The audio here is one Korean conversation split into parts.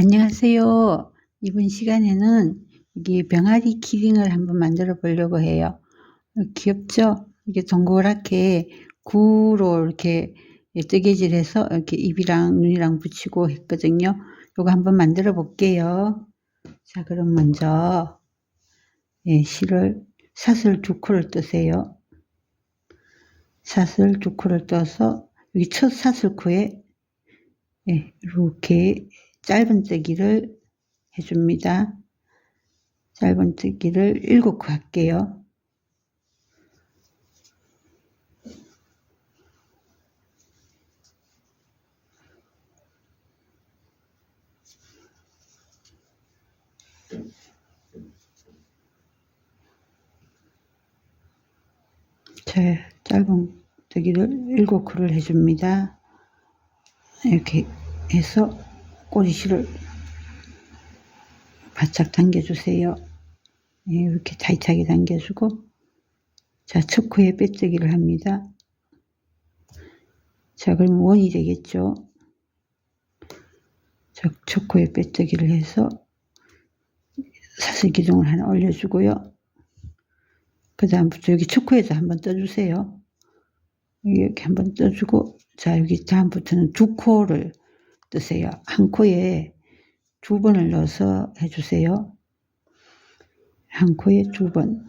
안녕하세요. 이번 시간에는 여기 병아리 키링을 한번 만들어 보려고 해요. 어, 귀엽죠? 이게 동그랗게 구로 이렇게 뜨개질해서 이렇게 입이랑 눈이랑 붙이고 했거든요. 요거 한번 만들어 볼게요. 자, 그럼 먼저 예, 실을 사슬 두 코를 뜨세요. 사슬 두 코를 떠서 여기 첫 사슬 코에 예, 이렇게 짧은 뜨기를 해줍니다. 짧은 뜨기를 일곱 코 할게요. 자, 짧은 뜨기를 일곱 코를 해줍니다. 이렇게 해서 꼬리실을 바짝 당겨주세요. 예, 이렇게 타이트하게 당겨주고 자, 첫 코에 빼뜨기를 합니다. 자, 그러면 원이 되겠죠. 자, 첫 코에 빼뜨기를 해서 사슬 기둥을 하나 올려주고요. 그 다음부터 여기 첫 코에도 한번 떠주세요. 이렇게 한번 떠주고 자, 여기 다음부터는 두 코를 뜨세요. 한 코에 두 번을 넣어서 해주세요. 한 코에 두 번.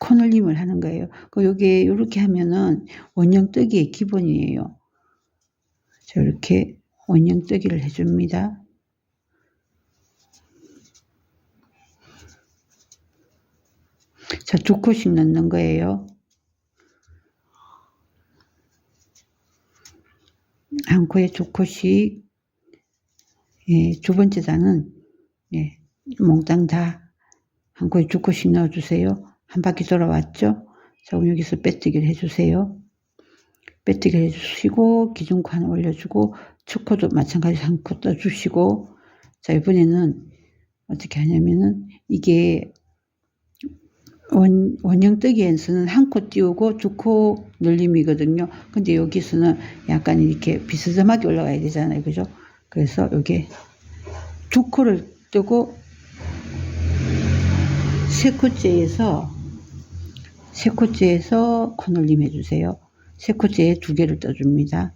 코늘림을 하는 거예요. 그 요게 이렇게 하면은 원형 뜨기의 기본이에요. 자, 이렇게 원형 뜨기를 해줍니다. 자, 두 코씩 넣는 거예요. 한 코에 두 코씩 예, 두 번째 단은 예, 몽땅 다한 코에 두 코씩 넣어주세요. 한 바퀴 돌아왔죠? 자, 그럼 여기서 빼뜨기를 해주세요. 빼뜨기를 해주시고 하나 올려주고 첫 코도 마찬가지 한코 떠주시고 자 이번에는 어떻게 하냐면은 이게 원, 원형 뜨기에서는 한 코 띄우고 두 코 늘림이거든요. 근데 여기서는 약간 이렇게 비스듬하게 올라가야 되잖아요. 그죠? 그래서 여기 두 코를 뜨고 세 코째에서 세 코째에서 코늘림 해주세요. 세 코째에 두 개를 떠줍니다.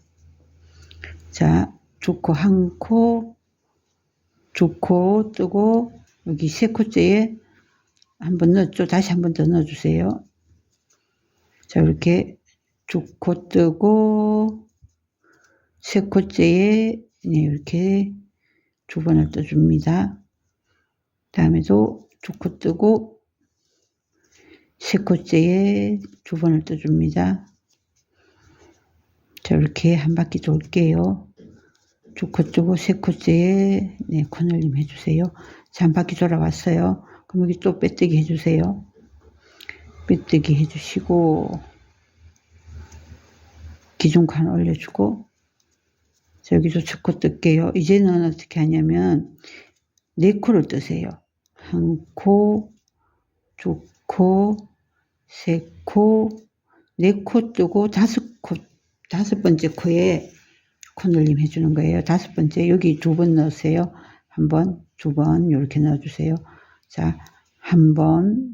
자, 두 코, 한 코, 두 코 뜨고 여기 세 코째에 한 번 넣었죠. 다시 한 번 더 넣어주세요. 자, 이렇게 두 코 뜨고 세 코째에 네, 이렇게 두 번을 떠줍니다. 다음에도 두 코 뜨고 세 코째에 두 번을 떠줍니다. 자, 이렇게 한 바퀴 돌게요. 두 코 뜨고 세 코째에 네, 코늘림 해주세요. 자, 한 바퀴 돌아왔어요. 그럼 여기 또 빼뜨기 해주세요. 빼뜨기 해주시고 기둥칸 올려주고 자, 여기서 첫코 뜰게요. 이제는 어떻게 하냐면 네 코를 뜨세요. 한 코, 두 코, 세 코, 네 코 뜨고 다섯 코, 다섯 번째 코에 코늘림 해주는 거예요. 다섯 번째 여기 두 번 넣으세요. 한 번, 두 번 이렇게 넣어주세요. 자, 한 번,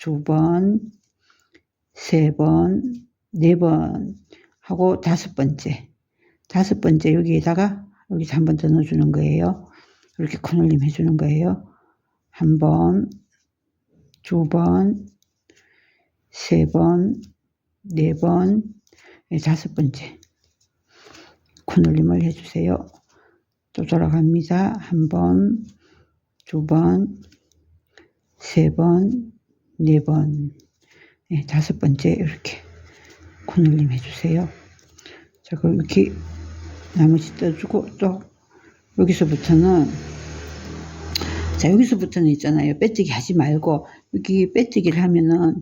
두 번, 세 번, 네 번 하고 다섯 번째. 다섯 번째 여기에다가 여기서 한 번 더 넣어주는 거예요. 이렇게 코늘림 해주는 거예요. 한 번, 두 번, 세 번, 네 번, 네, 다섯 번째 코늘림을 해주세요. 또 돌아갑니다. 한 번, 두 번, 세 번, 네 번, 네, 다섯 번째 이렇게 코늘림 해주세요. 자, 그럼 이렇게 나머지 떠주고 또 여기서부터는 자 여기서부터는 있잖아요. 빼뜨기 하지 말고 여기 빼뜨기를 하면은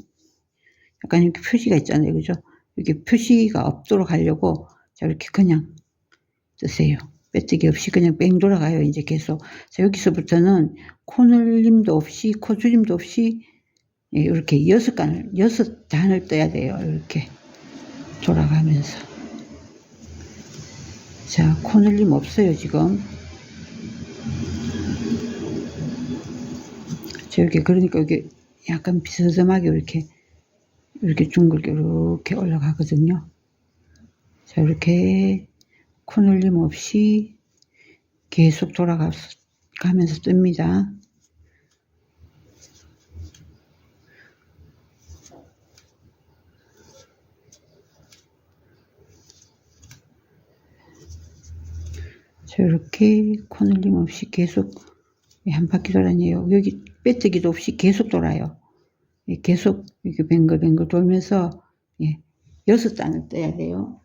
약간 이렇게 표시가 있잖아요. 그죠? 이렇게 표시가 없도록 하려고 자 이렇게 그냥 뜨세요. 빼뜨기 없이 그냥 뺑 돌아가요. 이제 계속. 자 여기서부터는 코늘림도 없이 코줄임도 없이 예, 이렇게 여섯 간을 여섯 단을 떠야 돼요. 이렇게 돌아가면서 자, 코늘림 없어요, 지금. 저렇게, 그러니까 여기 약간 비스듬하게 이렇게, 이렇게 둥글게 이렇게 올라가거든요. 자, 이렇게 코늘림 없이 계속 돌아가면서 뜹니다. 자, 이렇게 코늘림 없이 계속 한 바퀴 돌아내요. 여기 빼뜨기도 없이 계속 돌아요. 예, 계속 이렇게 뱅글뱅글 돌면서 예, 여섯 단을 떼야 돼요.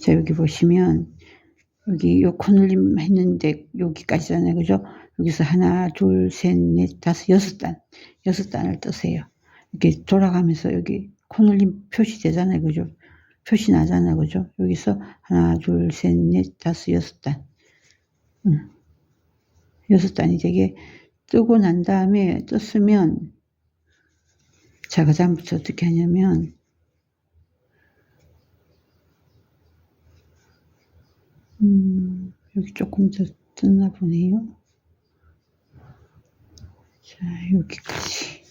자, 여기 보시면 여기 요 코늘림 했는데 여기까지잖아요. 그죠? 여기서 하나, 둘, 셋, 넷, 다섯, 여섯 단. 여섯 단을 뜨세요. 이렇게 돌아가면서 여기 코늘림 표시되잖아요. 그죠? 표시 나잖아요. 그죠? 여기서 하나, 둘, 셋, 넷, 다섯, 여섯 단. 응. 여섯 단이 되게 뜨고 난 다음에 떴으면 자, 그 다음부터 어떻게 하냐면 음, 여기 조금 더 떴나 보네요. 자, 여기까지.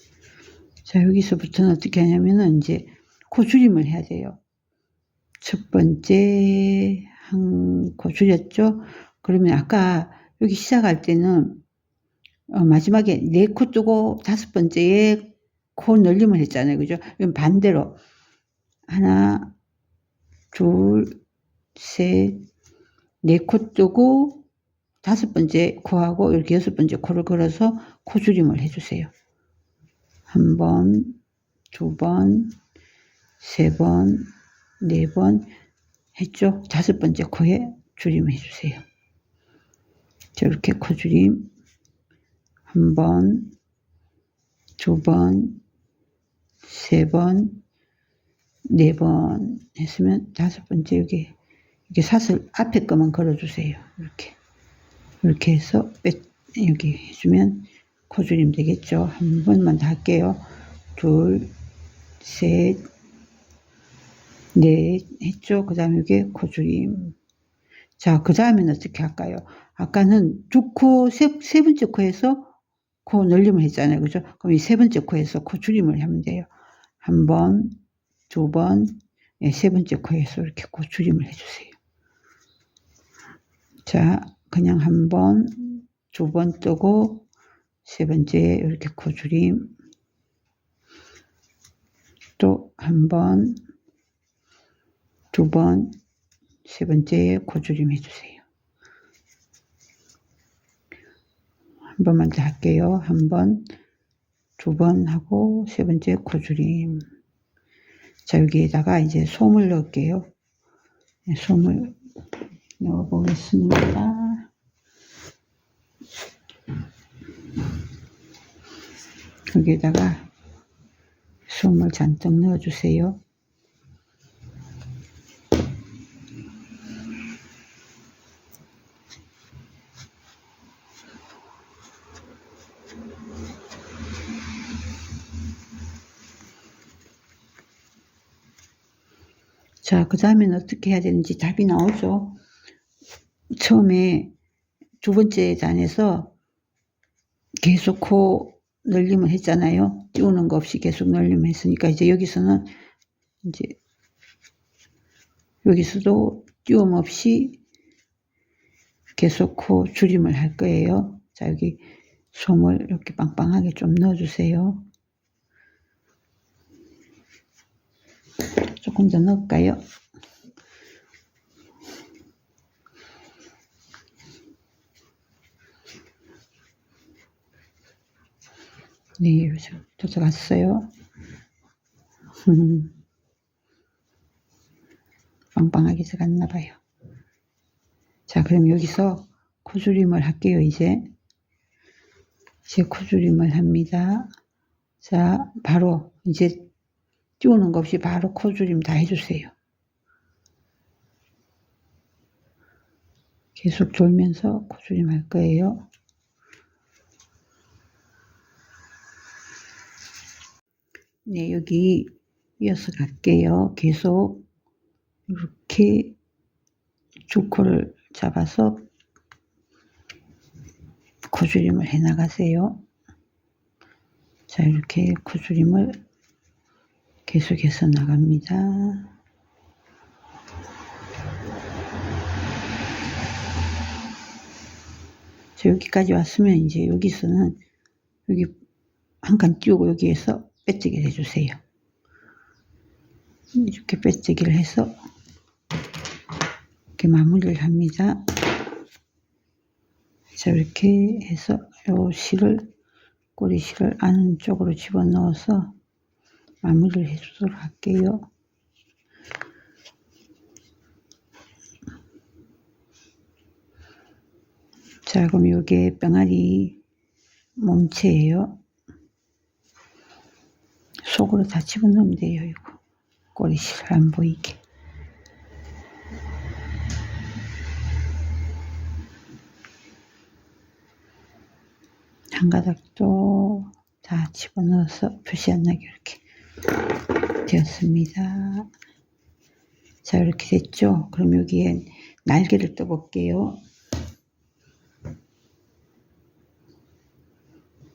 자, 여기서부터는 어떻게 하냐면은 이제 코줄임을 해야 돼요. 첫 번째 한코 줄였죠? 그러면 아까 여기 시작할 때는 어, 마지막에 네 코 뜨고 다섯 번째에 코 늘림을 했잖아요. 그죠? 그럼 반대로 하나, 둘, 셋, 네 코 뜨고 다섯 번째 코하고 이렇게 여섯 번째 코를 걸어서 코 줄임을 해주세요. 한 번, 두 번, 세 번, 네 번 했죠? 다섯 번째 코에 줄임을 해주세요. 저렇게 코줄임 한 번, 두 번, 세 번, 네 번 했으면 다섯 번째 여기 이렇게 사슬 앞에 거만 걸어주세요. 이렇게 이렇게 해서 빼, 여기 해주면 코줄임 되겠죠. 한 번만 더 할게요. 둘, 셋, 넷 했죠. 그 다음에 여기 코줄임. 자, 그 다음에는 어떻게 할까요? 아까는 두 코, 세, 세 번째 코에서 코 늘림을 했잖아요. 그죠? 그럼 이 세 번째 코에서 코 줄임을 하면 돼요. 한 번, 두 번, 네, 세 번째 코에서 이렇게 코 줄임을 해주세요. 자, 그냥 한 번, 두 번 뜨고, 세 번째 이렇게 코 줄임. 또 한 번, 두 번, 세 번째 코줄임 해주세요. 한 번만 더 할게요. 한 번, 두 번 하고 세 번째 코줄임. 자, 여기에다가 이제 솜을 넣을게요. 네, 솜을 넣어보겠습니다. 여기에다가 솜을 잔뜩 넣어주세요. 자, 그 다음에는 어떻게 해야 되는지 답이 나오죠. 처음에 두 번째 단에서 계속 코 늘림을 했잖아요. 띄우는 거 없이 계속 늘림을 했으니까 이제 여기서는 이제 여기서도 띄움 없이 계속 코 줄임을 할 거예요. 자, 여기 솜을 이렇게 빵빵하게 좀 넣어주세요. 조금 더 넣을까요? 네, 도착했어요. 빵빵하게 들어갔나 봐요. 자, 그럼 여기서 코줄임을 할게요, 이제. 이제 코줄임을 합니다. 자, 바로 이제 띄우는 거 없이 바로 코줄임 다 해주세요. 계속 돌면서 코줄임 할 거예요. 네, 여기 이어서 갈게요. 계속 이렇게 두 코를 잡아서 코줄임을 해 나가세요. 자, 이렇게 코줄임을 계속해서 나갑니다. 자, 여기까지 왔으면 이제 여기서는 여기 한 칸 띄우고 여기에서 빼뜨기를 해주세요. 이렇게 빼뜨기를 해서 이렇게 마무리를 합니다. 자, 이렇게 해서 요 실을, 꼬리 실을 안쪽으로 집어넣어서 마무리를 해주도록 할게요. 자, 그럼 요게 병아리 몸체예요. 속으로 다 집어넣으면 돼요, 이거. 꼬리 실 안 보이게. 한 가닥 도 다 집어넣어서 표시 안 나게 이렇게 되었습니다. 자, 이렇게 됐죠? 그럼 여기에 날개를 떠볼게요.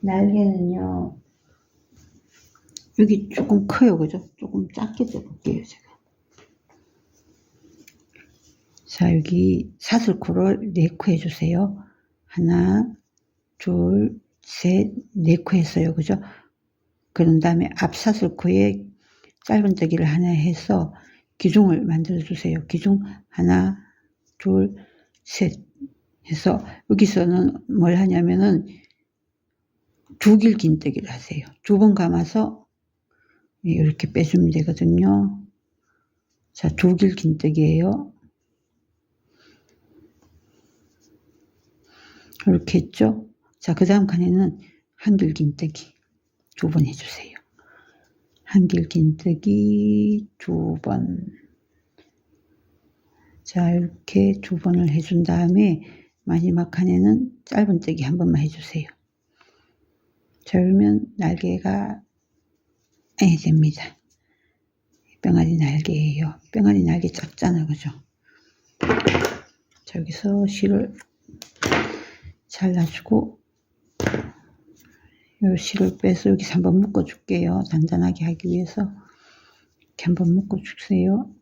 날개는요, 여기 조금 커요, 그죠? 조금 작게 떠볼게요, 제가. 자, 여기 사슬코를 4코 해주세요. 하나, 둘, 셋, 네코 했어요. 그죠? 그런 다음에 앞사슬코에 짧은뜨기를 하나 해서 기둥을 만들어 주세요. 기둥 하나, 둘, 셋 해서 여기서는 뭘 하냐면은 두 길 긴뜨기를 하세요. 두 번 감아서 이렇게 빼주면 되거든요. 자, 두 길 긴뜨기예요. 이렇게 했죠? 자, 그 다음 칸에는 한길 긴뜨기 두 번 해주세요. 한길 긴뜨기 두 번. 자, 이렇게 두 번을 해준 다음에 마지막 칸에는 짧은뜨기 한 번만 해주세요. 자, 그러면 날개가 에 됩니다. 병아리 날개예요. 병아리 날개 작잖아, 그죠? 자, 여기서 실을 잘라주고 요 실을 빼서 여기서 한번 묶어 줄게요. 단단하게 하기 위해서 이렇게 한번 묶어 주세요.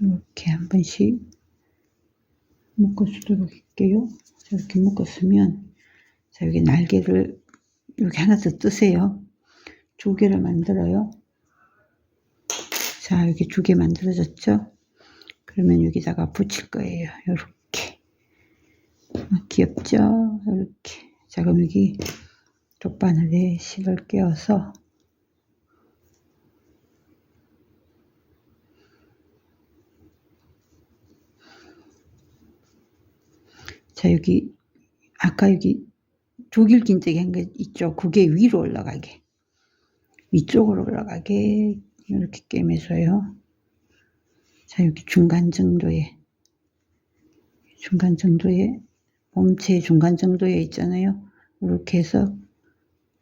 이렇게 한 번씩 묶어 주도록 할게요. 이렇게 묶었으면 자 여기 날개를 여기 하나 더 뜨세요. 두 개를 만들어요. 자 여기 두 개 만들어졌죠? 그러면 여기다가 붙일 거예요. 이렇게 귀엽죠? 이렇게 자, 그럼 여기 돗바늘에 실을 끼워서 자, 여기 아까 여기 두길 긴뜨기 한거 있죠? 그게 위로 올라가게 위쪽으로 올라가게 이렇게 꿰매줘요. 자, 여기 중간 정도에 중간 정도에 몸체 중간 정도에 있잖아요. 이렇게 해서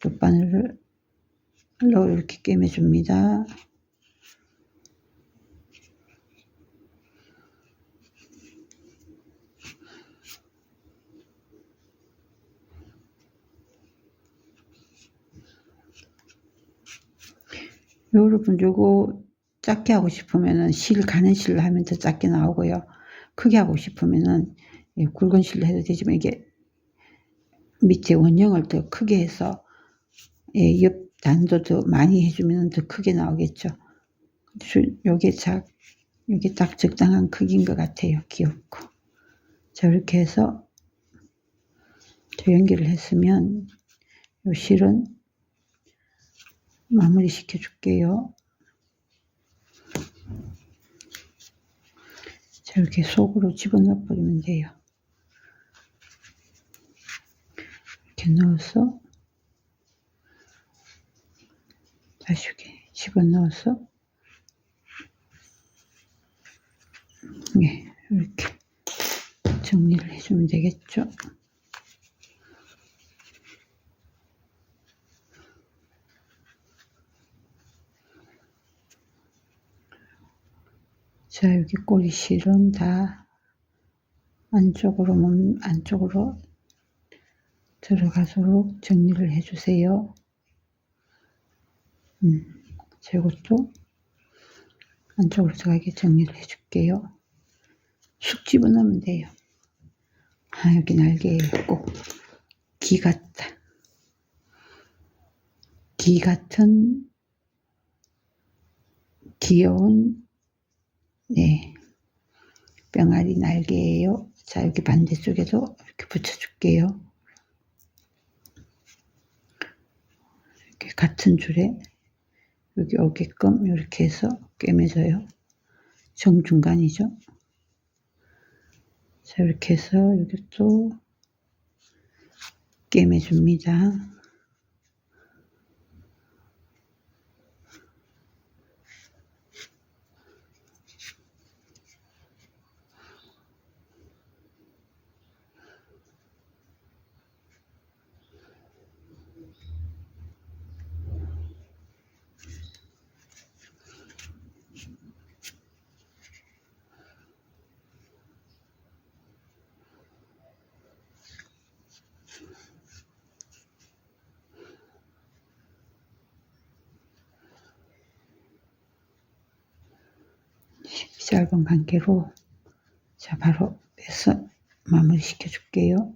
돗바늘을 이렇게 꿰매줍니다. 여러분 요거 작게 하고 싶으면은 실 가는 실로 하면 더 작게 나오고요. 크게 하고 싶으면은 굵은 실로 해도 되지만 이게 밑에 원형을 더 크게 해서 예, 옆 단도 더 많이 해주면 더 크게 나오겠죠. 요게 작, 요게 딱 적당한 크기인 것 같아요. 귀엽고. 자, 이렇게 해서 더 연결을 했으면 요 실은 마무리 시켜 줄게요. 자, 이렇게 속으로 집어넣어 버리면 돼요. 이렇게 넣어서 다시 이렇게 집어넣어서 네, 이렇게 정리를 해주면 되겠죠. 자, 여기 꼬리 실은 다 안쪽으로, 안쪽으로 들어가도록 정리를 해주세요. 음, 자, 이것도 안쪽으로 들어가게 정리를 해줄게요. 쑥 집어넣으면 돼요. 아, 여기 날개에 꼭기 같다. 기 같은 귀여운 네 병아리 날개예요. 자 여기 반대쪽에도 이렇게 붙여줄게요. 이렇게 같은 줄에 여기 오게끔 이렇게 해서 꿰매줘요. 정중간이죠. 자 이렇게 해서 여기 또 꿰매줍니다. 짧은 관계로 자 바로 빼서 마무리 시켜 줄게요.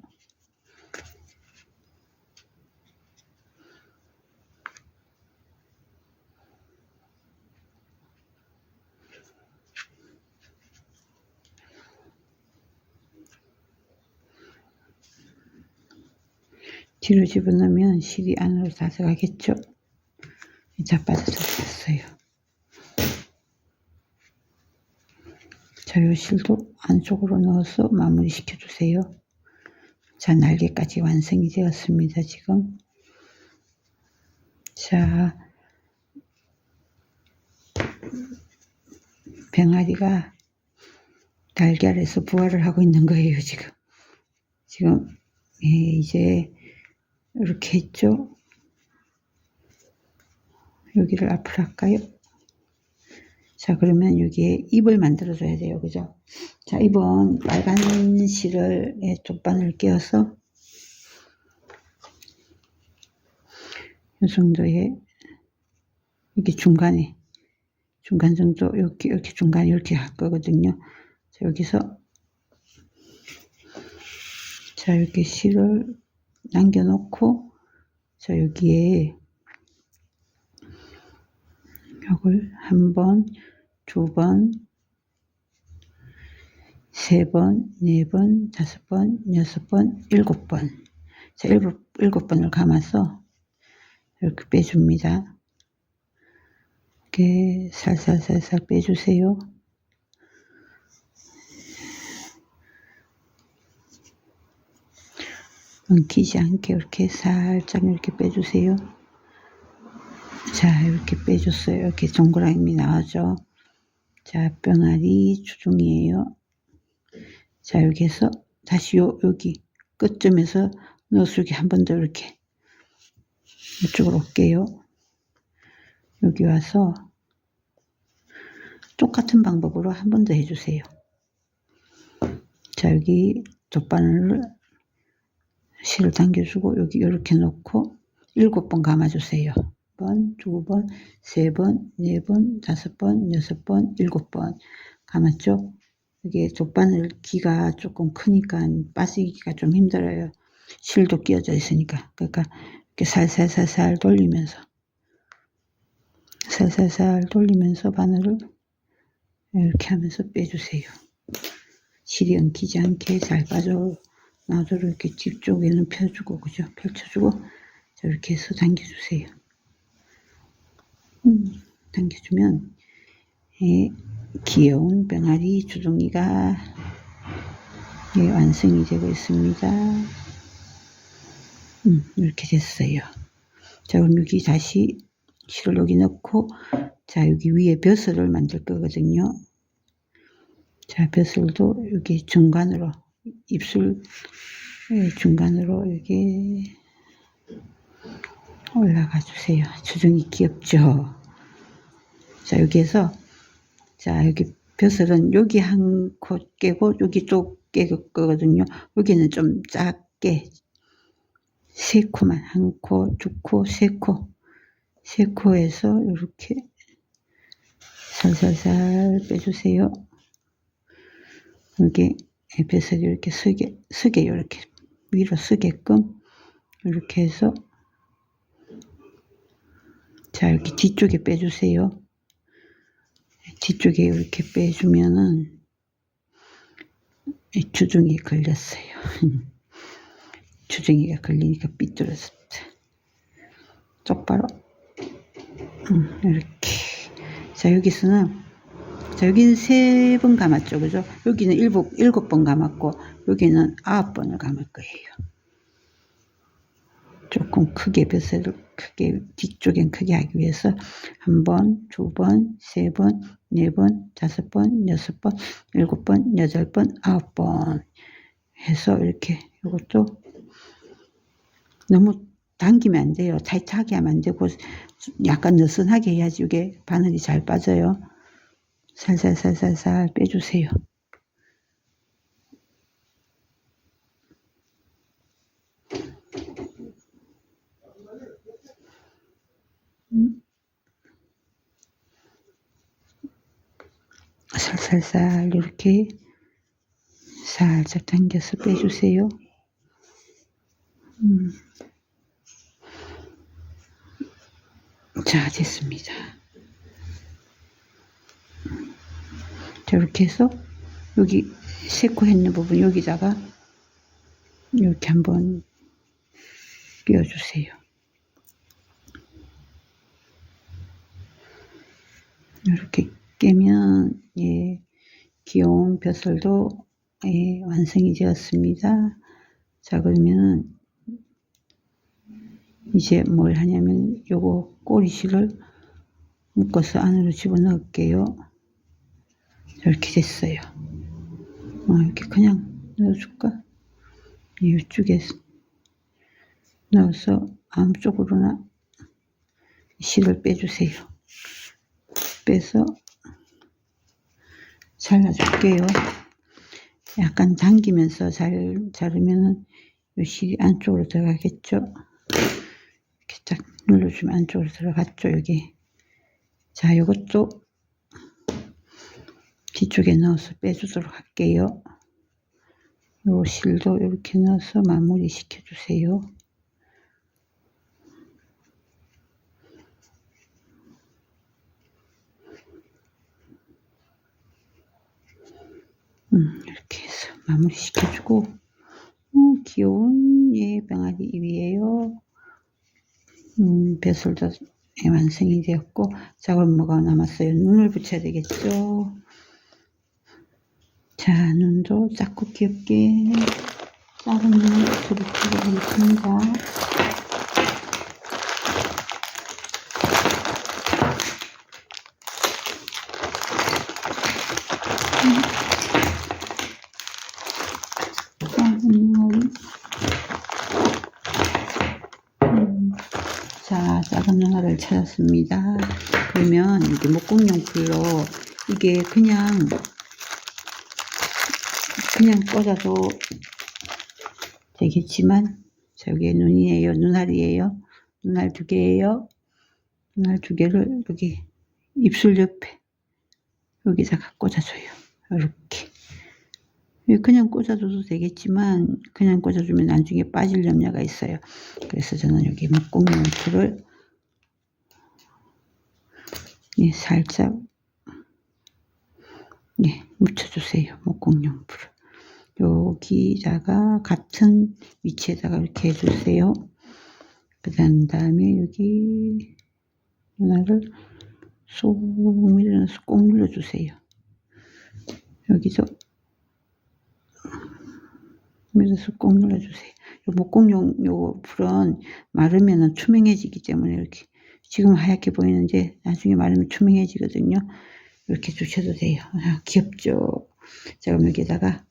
뒤로 집어넣으면 실이 안으로 다 들어가겠죠? 자빠져서 됐어요. 자, 요 실도 안쪽으로 넣어서 마무리 시켜 주세요. 자, 날개까지 완성이 되었습니다, 지금. 자, 병아리가 달걀에서 부활을 하고 있는 거예요, 지금. 지금, 예, 이제, 이렇게 했죠? 여기를 앞으로 할까요? 자, 그러면 여기에 잎을 만들어 줘야 돼요. 그죠? 자, 잎은 빨간 실을, 예, 족반을 끼워서 이 정도의, 이게 중간에, 중간 정도, 이렇게, 이렇게 중간에 이렇게 할 거거든요. 자, 여기서, 자, 이렇게 실을 남겨 놓고, 자, 여기에, 요걸 한 번, 두 번, 세 번, 네 번, 다섯 번, 여섯 번, 일곱 번. 자, 일곱, 일곱 번을 감아서 이렇게 빼줍니다. 이렇게 살살살살 빼주세요. 엉키지 않게 이렇게 살짝 이렇게 빼주세요. 자, 이렇게 빼줬어요. 이렇게 동그라미 나오죠. 자, 뼈날이 주둥이에요. 자, 여기 에서 다시 요, 여기 끝점에서 넣어주기 한 번 더 이렇게 이쪽으로 올게요. 여기 와서 똑같은 방법으로 한 번 더 해주세요. 자, 여기 돗바늘을 실을 당겨주고 여기 이렇게 놓고 일곱 번 감아주세요. 번, 두 번, 세 번, 네 번, 다섯 번, 여섯 번, 일곱 번 감았죠? 이게 족바늘 기가 조금 크니까 빠지기가 좀 힘들어요. 실도 끼어져 있으니까. 그러니까 이렇게 살살살살 돌리면서 살살살 돌리면서 바늘을 이렇게 하면서 빼주세요. 실이 엉키지 않게 잘 빠져 나도록 이렇게 뒤쪽에는 펴주고 그죠? 펼쳐주고 이렇게 해서 당겨주세요. 음, 당겨주면 예, 귀여운 병아리 주둥이가 예, 완성이 되고 있습니다. 음, 이렇게 됐어요. 자, 그럼 여기 다시 여기 넣고 자, 여기 위에 벼슬을 만들 거거든요. 자, 벼슬도 여기 중간으로 입술 예, 중간으로 여기 올라가 주세요. 주둥이 귀엽죠? 자, 여기에서, 자, 여기 벼슬은 여기 한코 깨고 여기 또 깨거든요. 여기는 좀 작게, 세 코만 한 코, 두 코, 세 코, 세 코에서 이렇게 살살살 빼주세요. 여기 뱃살이 이렇게 쓰게 쓰게 이렇게 위로 쓰게끔 이렇게 해서 자 이렇게 뒤쪽에 빼주세요. 뒤쪽에 이렇게 빼주면은 이 주둥이 걸렸어요. 주둥이가 걸리니까 삐뚤어졌다. 똑바로 음, 이렇게 자 여기서는 자 여기는 세 번 감았죠 그죠 여기는 일곱 일곱 번 감았고 여기는 아홉 번을 감을 거예요 조금 크게 벼슬을 크게 뒤쪽엔 크게 하기 위해서 한 번, 두 번, 세 번, 네 번, 다섯 번, 여섯 번, 일곱 번, 여덟 번, 아홉 번 해서 이렇게 이것도 너무 당기면 안 돼요. 타이트하게 하면 안 되고 약간 느슨하게 해야지 이게 바늘이 잘 빠져요. 살살살살살 빼주세요. 살살살 이렇게 살짝 당겨서 빼주세요. 음. 자, 됐습니다. 자, 이렇게 해서 여기 세코 했는 부분 여기다가 이렇게 한번 끼워주세요. 이렇게 깨면 예, 귀여운 벼슬도 예, 완성이 되었습니다. 자, 그러면 이제 뭘 하냐면 요거 꼬리실을 묶어서 안으로 집어넣을게요. 이렇게 됐어요. 어, 이렇게 그냥 넣어줄까? 이쪽에 넣어서 안쪽으로나 실을 빼주세요. 빼서 잘라줄게요. 약간 당기면서 잘 자르면은 이 실이 안쪽으로 들어가겠죠. 이렇게 딱 눌러주면 안쪽으로 들어갔죠, 여기. 자, 이것도 뒤쪽에 넣어서 빼주도록 할게요. 요 실도 이렇게 넣어서 마무리 시켜주세요. 음, 이렇게 해서 마무리 시켜주고, 어, 귀여운 예, 병아리 입이에요. 음, 배설도 완성이 되었고, 작은 뭐가 남았어요. 눈을 붙여야 되겠죠. 자, 눈도 작고 귀엽게 작은 눈을 붙여보도록 하겠습니다. 작은 눈을 음, 자, 작은 누나를 찾았습니다. 그러면 이게 목공용 풀로 이게 그냥 그냥 꽂아도 되겠지만 저게 눈이에요. 눈알이에요. 눈알 두 개예요. 눈알 두 개를 여기 입술 옆에 여기다가 꽂아줘요. 이렇게. 그냥 꽂아줘도 되겠지만 그냥 꽂아주면 나중에 빠질 염려가 있어요. 그래서 저는 여기 목공용 풀을 예, 살짝 예, 묻혀주세요. 목공용 풀을. 여기다가 같은 위치에다가 이렇게 해주세요. 그 다음에 여기 하나를 쏙 밀어넣어서 꼭 눌러주세요. 여기서 밀어서 꼭 눌러주세요. 요 목공용 요 풀은 마르면 투명해지기 때문에 이렇게 지금 하얗게 보이는데 나중에 마르면 투명해지거든요. 이렇게 주셔도 돼요. 아, 귀엽죠? 자, 그럼 여기다가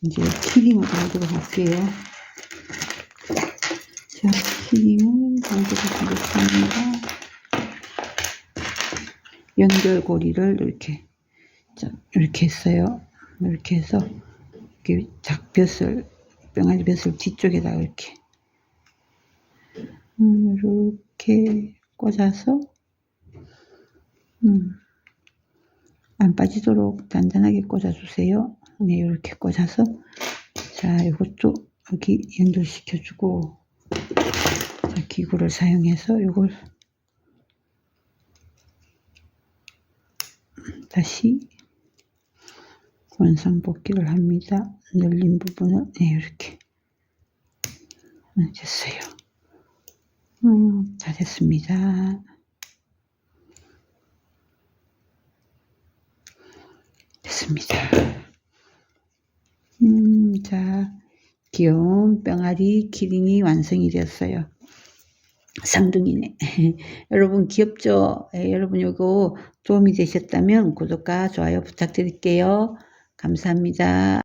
이제 키링을 달도록 할게요. 자, 키링을 달도록 하겠습니다. 연결고리를 이렇게, 자, 이렇게 했어요. 이렇게 해서, 이렇게 작볕을, 병아리 볕을 뒤쪽에다가 이렇게 음, 이렇게 꽂아서 음, 안 빠지도록 단단하게 꽂아주세요. 네, 이렇게 꽂아서 자, 이것도 여기 연결시켜주고 자, 기구를 사용해서 이걸 다시 원상 복귀를 합니다. 늘린 부분은 네, 이렇게 네, 됐어요. 음, 다 됐습니다. 됐습니다. 음, 자, 귀여운 뿅아리 기린이 완성이 되었어요. 쌍둥이네. 여러분 귀엽죠? 예, 여러분 이거 도움이 되셨다면 구독과 좋아요 부탁드릴게요. 감사합니다.